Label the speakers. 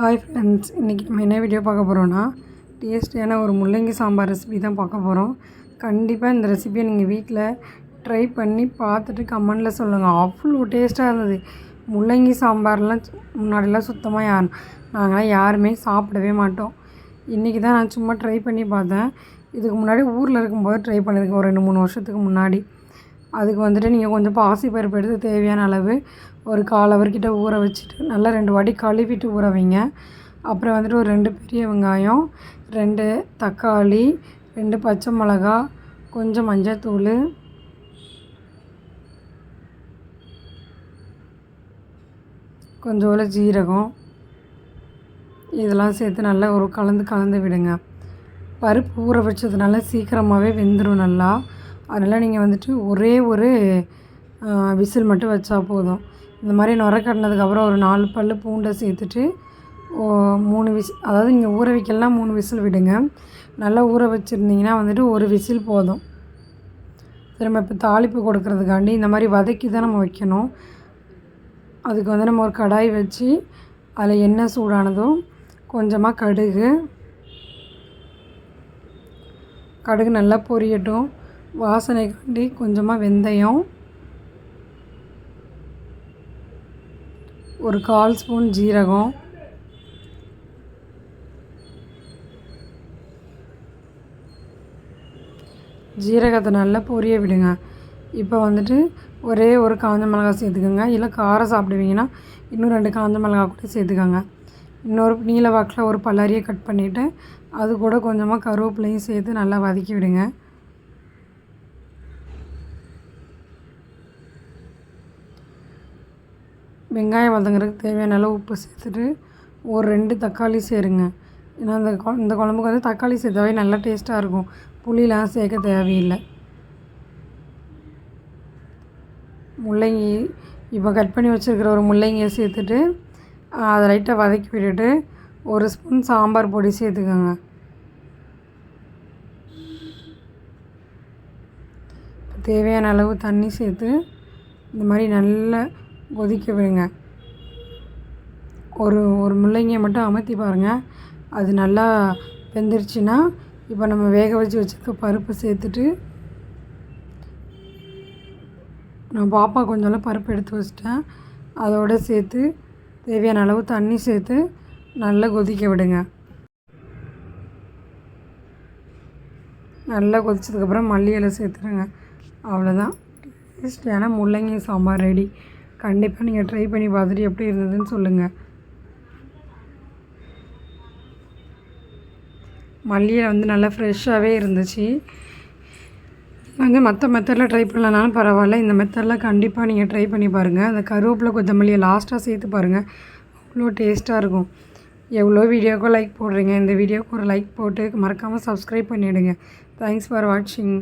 Speaker 1: Hi friends இன்றைக்கி நம்ம என்ன வீடியோ பார்க்க போகிறோன்னா டேஸ்டியான ஒரு முள்ளங்கி சாம்பார் ரெசிபி தான் பார்க்க போகிறோம் கண்டிப்பாக இந்த ரெசிபியை நீங்கள் வீட்டில் ட்ரை பண்ணி பார்த்துட்டு கமெண்டில் சொல்லுங்கள் அவ்வளோ டேஸ்ட்டாக இருந்தது. முள்ளங்கி சாம்பார்லாம் முன்னாடிலாம் சுத்தமாக யார் நாங்களாம் யாருமே சாப்பிடவே மாட்டோம். இன்றைக்கி தான் நான் சும்மா ட்ரை பண்ணி பார்த்தேன். இதுக்கு முன்னாடி ஊரில் இருக்கும்போது ட்ரை பண்ணியிருக்கேன் ஒரு ரெண்டு மூணு வருஷத்துக்கு முன்னாடி. அதுக்கு வந்துட்டு நீங்கள் கொஞ்சம் பாசி பருப்பு எடுத்து தேவையான அளவு ஒரு கால் அவர்கிட்ட ஊற வச்சுட்டு நல்லா ரெண்டு வாட்டி கழுவிட்டு ஊற வைங்க. அப்புறம் வந்துட்டு ஒரு ரெண்டு பெரிய வெங்காயம் ரெண்டு தக்காளி ரெண்டு பச்சை மிளகா கொஞ்சம் மஞ்சத்தூள். கொஞ்சோல ஜீரகம். இதெல்லாம் சேர்த்து நல்லா ஒரு கலந்து கலந்து விடுங்க. பருப்பு ஊற வச்சதுனால சீக்கிரமாகவே வெந்துடும் நல்லா. அதனால் நீங்கள் வந்துட்டு ஒரே ஒரு விசில் மட்டும் வச்சா போதும். இந்த மாதிரி நுர கட்டினதுக்கப்புறம் ஒரு நாலு பல் பூண்டை சேர்த்துட்டு ஓ- மூணு விஸ் அதாவது நீங்கள் ஊற வைக்கலாம் மூணு விசில் விடுங்க. நல்லா ஊற வச்சுருந்தீங்கன்னா வந்துட்டு ஒரு விசில் போதும். திரும்ப இப்போ தாளிப்பு கொடுக்கறதுக்காண்டி இந்த மாதிரி வதக்கி தான் நம்ம வைக்கணும். அதுக்கு வந்து நம்ம ஒரு கடாய் வச்சு அதில் எண்ணெய் சூடானதும் கொஞ்சமாக கடுகு. கடுகு நல்லா பொரியட்டும். வாசனைக்காண்டி கொஞ்சமாக வெந்தயம். ஒரு கால் ஸ்பூன் ஜீரகம். ஜீரகத்தை நல்லா பொரிய விடுங்க. இப்போ வந்துட்டு ஒரே ஒரு காஞ்ச மிளகா சேர்த்துக்கோங்க. இல்லை காரம் சாப்பிடுவீங்கன்னா இன்னும் ரெண்டு காஞ்ச மிளகா கூட சேர்த்துக்கோங்க. இன்னொரு நீல வாக்கில் ஒரு பல்லாரியை கட் பண்ணிவிட்டு அது கூட கொஞ்சமாக கருவேப்பிலையும் சேர்த்து நல்லா வதக்கி விடுங்க. வெங்காயம் வதங்குறதுக்கு தேவையான அளவு உப்பு சேர்த்துட்டு ஒரு ரெண்டு தக்காளி சேருங்க. ஏன்னா அந்த கொ இந்த குழம்புக்கு வந்து தக்காளி சேர்த்தாவே நல்லா டேஸ்ட்டாக இருக்கும். புளிலாம் சேர்க்க தேவையில்லை. முள்ளங்கி இப்போ கட் பண்ணி வச்சுருக்கிற ஒரு முள்ளங்கியை சேர்த்துட்டு அதை லைட்டாக வதக்கி விட்டுட்டு ஒரு ஸ்பூன் சாம்பார் பொடி சேர்த்துக்கோங்க. தேவையான அளவு தண்ணி சேர்த்து இந்த மாதிரி நல்லா கொதிக்க விடுங்க. ஒரு ஒரு முள்ளங்கியை மட்டும் அமர்த்தி பாருங்கள் அது நல்லா வெந்துருச்சுன்னா இப்போ நம்ம வேக வச்சு வச்சுருக்க பருப்பு சேர்த்துட்டு நான் பாப்பா கொஞ்சம் பருப்பு எடுத்து வச்சிட்டேன். அதோட சேர்த்து தேவையான அளவு தண்ணி சேர்த்து நல்லா கொதிக்க விடுங்க. நல்லா கொதிச்சதுக்கப்புறம் மல்லி இலை சேர்த்துருங்க. அவ்வளோதான் டேஸ்டியான முள்ளங்கி சாம்பார் ரெடி கண்டிப்பாக நீங்கள் ட்ரை பண்ணி பார்த்துட்டு எப்படி இருந்ததுன்னு சொல்லுங்கள் மல்லியில் வந்து நல்லா ஃப்ரெஷ்ஷாகவே இருந்துச்சு. வந்து மற்ற மெத்தடில் ட்ரை பண்ணலனாலும் பரவாயில்ல. இந்த மெத்தடில் கண்டிப்பாக நீங்கள் ட்ரை பண்ணி பாருங்கள் அந்த கருவேப்பிலை கொத்தமல்லியை லாஸ்ட்டாக சேர்த்து பாருங்கள் அவ்வளோ டேஸ்ட்டாக இருக்கும். எவ்வளோ வீடியோக்கும் லைக் போடுறீங்க. இந்த வீடியோக்கு ஒரு லைக் போட்டு மறக்காமல் சப்ஸ்கிரைப் பண்ணிவிடுங்க தேங்க்ஸ் ஃபார் வாட்சிங்